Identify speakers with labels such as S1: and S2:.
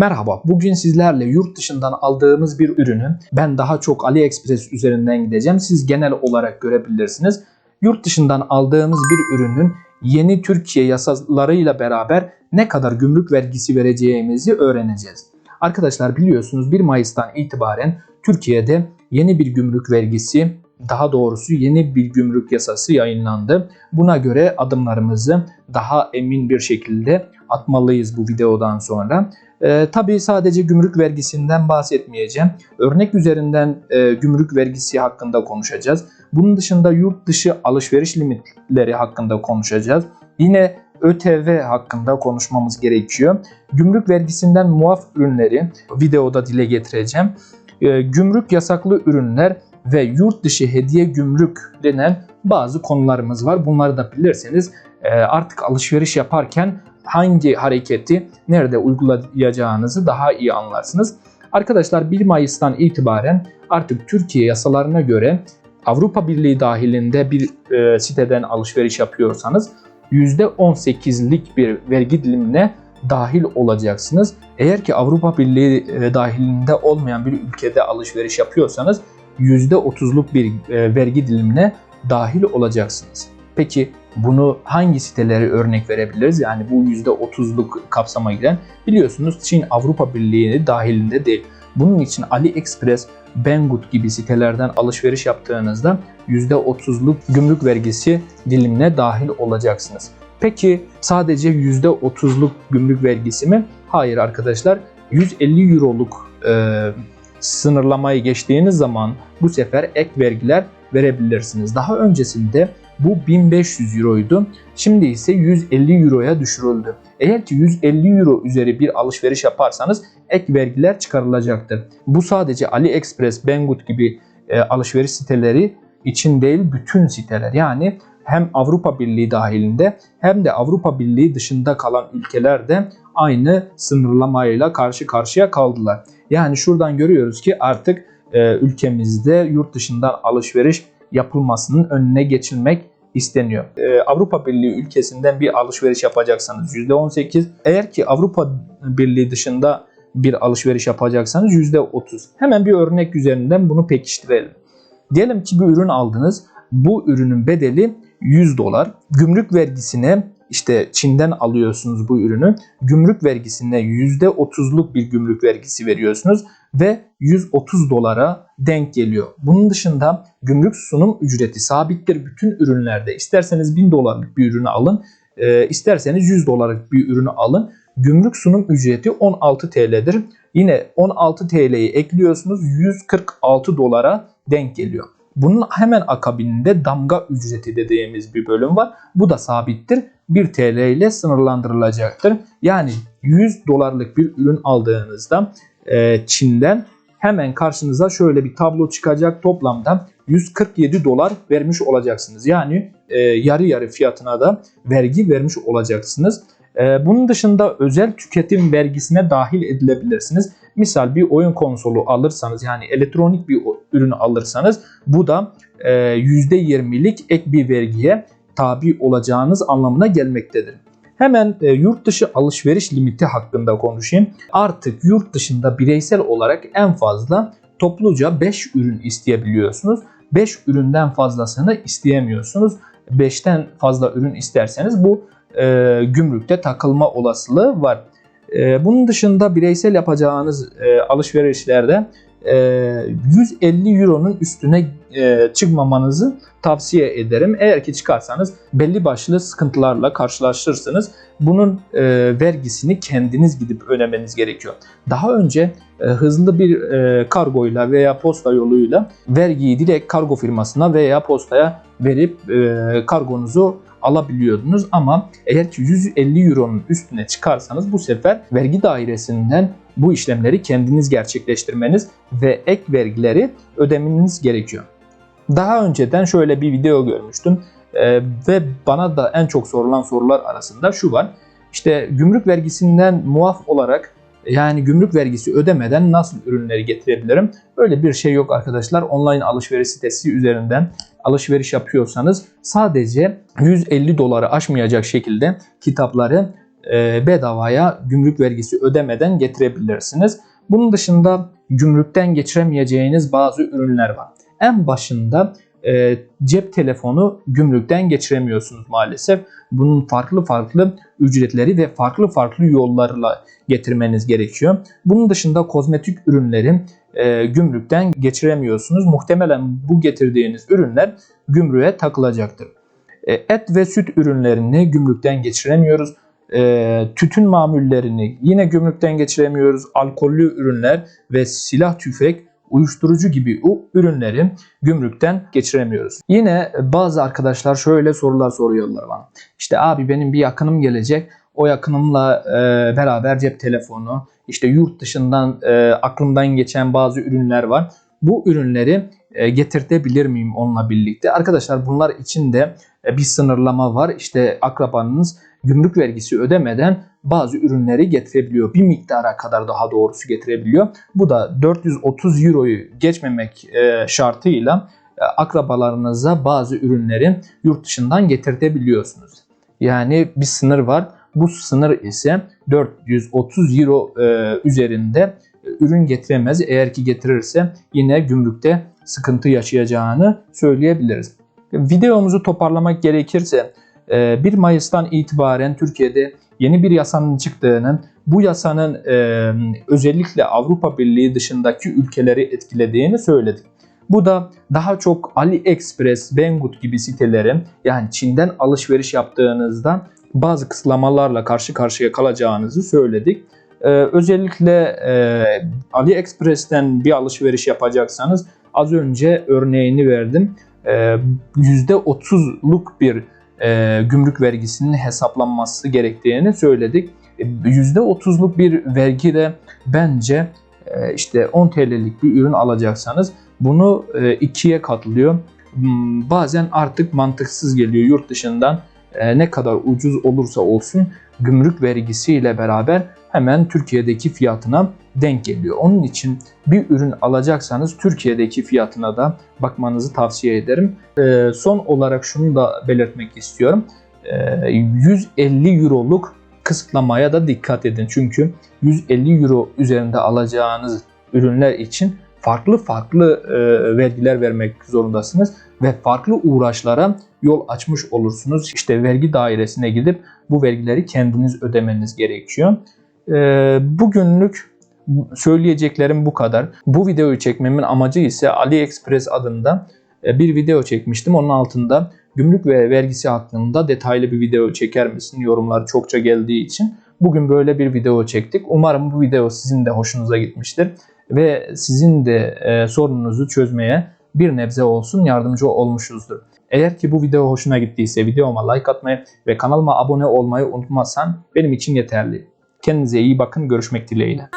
S1: Merhaba, bugün sizlerle yurt dışından aldığımız bir ürünü ben daha çok AliExpress üzerinden gideceğim. Siz genel olarak görebilirsiniz. Yurt dışından aldığımız bir ürünün yeni Türkiye yasalarıyla beraber ne kadar gümrük vergisi vereceğimizi öğreneceğiz. Arkadaşlar biliyorsunuz 1 Mayıs'tan itibaren Türkiye'de yeni bir gümrük vergisi, daha doğrusu yeni bir gümrük yasası yayınlandı. Buna göre adımlarımızı daha emin bir şekilde atmalıyız bu videodan sonra. Ee, tabii sadece gümrük vergisinden bahsetmeyeceğim. Örnek üzerinden e, gümrük vergisi hakkında konuşacağız. Bunun dışında yurt dışı alışveriş limitleri hakkında konuşacağız. Yine ÖTV hakkında konuşmamız gerekiyor. Gümrük vergisinden muaf ürünleri videoda dile getireceğim. E, gümrük yasaklı ürünler ve yurt dışı hediye gümrük denen bazı konularımız var. Bunları da bilirseniz e, artık alışveriş yaparken hangi hareketi nerede uygulayacağınızı daha iyi anlarsınız. Arkadaşlar 1 Mayıs'tan itibaren artık Türkiye yasalarına göre Avrupa Birliği dahilinde bir e, siteden alışveriş yapıyorsanız %18'lik bir vergi dilimine dahil olacaksınız. Eğer ki Avrupa Birliği e, dahilinde olmayan bir ülkede alışveriş yapıyorsanız %30'luk bir e, vergi dilimine dahil olacaksınız. Peki bunu hangi siteleri örnek verebiliriz? Yani bu %30'luk kapsama giren biliyorsunuz Çin Avrupa Birliği dahilinde değil. Bunun için AliExpress, Banggood gibi sitelerden alışveriş yaptığınızda %30'luk gümrük vergisi dilimine dahil olacaksınız. Peki sadece %30'luk gümrük vergisi mi? Hayır arkadaşlar. 150 euroluk e, sınırlamayı geçtiğiniz zaman bu sefer ek vergiler verebilirsiniz. Daha öncesinde bu 1500 euroydu. Şimdi ise 150 euroya düşürüldü. Eğer ki 150 euro üzeri bir alışveriş yaparsanız ek vergiler çıkarılacaktır. Bu sadece AliExpress, Banggood gibi e, alışveriş siteleri için değil bütün siteler. Yani hem Avrupa Birliği dahilinde hem de Avrupa Birliği dışında kalan ülkelerde aynı sınırlamayla karşı karşıya kaldılar. Yani şuradan görüyoruz ki artık e, ülkemizde yurt dışından alışveriş yapılmasının önüne geçilmek isteniyor. Ee, Avrupa Birliği ülkesinden bir alışveriş yapacaksanız %18, eğer ki Avrupa Birliği dışında bir alışveriş yapacaksanız %30. Hemen bir örnek üzerinden bunu pekiştirelim. Diyelim ki bir ürün aldınız. Bu ürünün bedeli 100 dolar. Gümrük vergisine işte Çin'den alıyorsunuz bu ürünü. Gümrük vergisine %30'luk bir gümrük vergisi veriyorsunuz ve 130 dolara denk geliyor. Bunun dışında gümrük sunum ücreti sabittir bütün ürünlerde. İsterseniz 1000 dolarlık bir ürünü alın, e, isterseniz 100 dolarlık bir ürünü alın. Gümrük sunum ücreti 16 TL'dir. Yine 16 TL'yi ekliyorsunuz 146 dolara denk geliyor. Bunun hemen akabinde damga ücreti dediğimiz bir bölüm var. Bu da sabittir. 1 TL ile sınırlandırılacaktır. Yani 100 dolarlık bir ürün aldığınızda e, Çin'den hemen karşınıza şöyle bir tablo çıkacak. Toplamda 147 dolar vermiş olacaksınız. Yani e, yarı yarı fiyatına da vergi vermiş olacaksınız. E, bunun dışında özel tüketim vergisine dahil edilebilirsiniz. Misal bir oyun konsolu alırsanız yani elektronik bir ürünü alırsanız bu da e, %20'lik ek bir vergiye tabi olacağınız anlamına gelmektedir. Hemen e, yurt dışı alışveriş limiti hakkında konuşayım. Artık yurt dışında bireysel olarak en fazla topluca 5 ürün isteyebiliyorsunuz. 5 üründen fazlasını isteyemiyorsunuz. 5'ten fazla ürün isterseniz bu e, gümrükte takılma olasılığı var. E, bunun dışında bireysel yapacağınız e, alışverişlerde 150 e, euronun üstüne e, çıkmamanızı tavsiye ederim. Eğer ki çıkarsanız belli başlı sıkıntılarla karşılaşırsınız. Bunun e, vergisini kendiniz gidip ödemeniz gerekiyor. Daha önce hızlı bir kargoyla veya posta yoluyla vergiyi direkt kargo firmasına veya postaya verip kargonuzu alabiliyordunuz ama eğer ki 150 euronun üstüne çıkarsanız bu sefer vergi dairesinden bu işlemleri kendiniz gerçekleştirmeniz ve ek vergileri ödemeniz gerekiyor. Daha önceden şöyle bir video görmüştüm ee, ve bana da en çok sorulan sorular arasında şu var. İşte gümrük vergisinden muaf olarak yani gümrük vergisi ödemeden nasıl ürünleri getirebilirim? Öyle bir şey yok arkadaşlar. Online alışveriş sitesi üzerinden alışveriş yapıyorsanız sadece 150 doları aşmayacak şekilde kitapları bedavaya gümrük vergisi ödemeden getirebilirsiniz. Bunun dışında gümrükten geçiremeyeceğiniz bazı ürünler var. En başında e, cep telefonu gümrükten geçiremiyorsunuz maalesef. Bunun farklı farklı ücretleri ve farklı farklı yollarla getirmeniz gerekiyor. Bunun dışında kozmetik ürünleri e, gümrükten geçiremiyorsunuz. Muhtemelen bu getirdiğiniz ürünler gümrüğe takılacaktır. E, et ve süt ürünlerini gümrükten geçiremiyoruz. E, tütün mamullerini yine gümrükten geçiremiyoruz. Alkollü ürünler ve silah tüfek uyuşturucu gibi o ürünleri gümrükten geçiremiyoruz. Yine bazı arkadaşlar şöyle sorular soruyorlar bana. İşte abi benim bir yakınım gelecek. O yakınımla e, beraber cep telefonu, işte yurt dışından e, aklımdan geçen bazı ürünler var. Bu ürünleri e, getirtebilir miyim onunla birlikte? Arkadaşlar bunlar için de e, bir sınırlama var. İşte akrabanız gümrük vergisi ödemeden bazı ürünleri getirebiliyor. Bir miktara kadar daha doğrusu getirebiliyor. Bu da 430 euroyu geçmemek e, şartıyla e, akrabalarınıza bazı ürünleri yurt dışından getirtebiliyorsunuz. Yani bir sınır var. Bu sınır ise 430 euro e, üzerinde ürün getiremez. Eğer ki getirirse yine gümrükte sıkıntı yaşayacağını söyleyebiliriz. Videomuzu toparlamak gerekirse 1 Mayıs'tan itibaren Türkiye'de yeni bir yasanın çıktığının, bu yasanın e, özellikle Avrupa Birliği dışındaki ülkeleri etkilediğini söyledik. Bu da daha çok AliExpress, Banggood gibi sitelerin yani Çin'den alışveriş yaptığınızda bazı kısıtlamalarla karşı karşıya kalacağınızı söyledik. Ee, özellikle e, AliExpress'ten bir alışveriş yapacaksanız az önce örneğini verdim. Ee, %30'luk bir e, gümrük vergisinin hesaplanması gerektiğini söyledik. E, %30'luk bir vergi de bence e, işte 10 TL'lik bir ürün alacaksanız bunu e, ikiye katlıyor. Hmm, Bazen artık mantıksız geliyor yurt dışından e, ne kadar ucuz olursa olsun gümrük vergisiyle beraber hemen Türkiye'deki fiyatına denk geliyor. Onun için bir ürün alacaksanız Türkiye'deki fiyatına da bakmanızı tavsiye ederim. E, son olarak şunu da belirtmek istiyorum. E, 150 euroluk kısıtlamaya da dikkat edin. Çünkü 150 euro üzerinde alacağınız ürünler için farklı farklı e, vergiler vermek zorundasınız ve farklı uğraşlara yol açmış olursunuz. İşte vergi dairesine gidip bu vergileri kendiniz ödemeniz gerekiyor. E, bugünlük söyleyeceklerim bu kadar. Bu videoyu çekmemin amacı ise AliExpress adında e, bir video çekmiştim. Onun altında gümrük ve vergisi hakkında detaylı bir video çeker misin? Yorumlar çokça geldiği için. Bugün böyle bir video çektik. Umarım bu video sizin de hoşunuza gitmiştir ve sizin de e, sorununuzu çözmeye bir nebze olsun yardımcı olmuşuzdur. Eğer ki bu video hoşuna gittiyse videoma like atmayı ve kanalıma abone olmayı unutmazsan benim için yeterli. Kendinize iyi bakın. Görüşmek dileğiyle.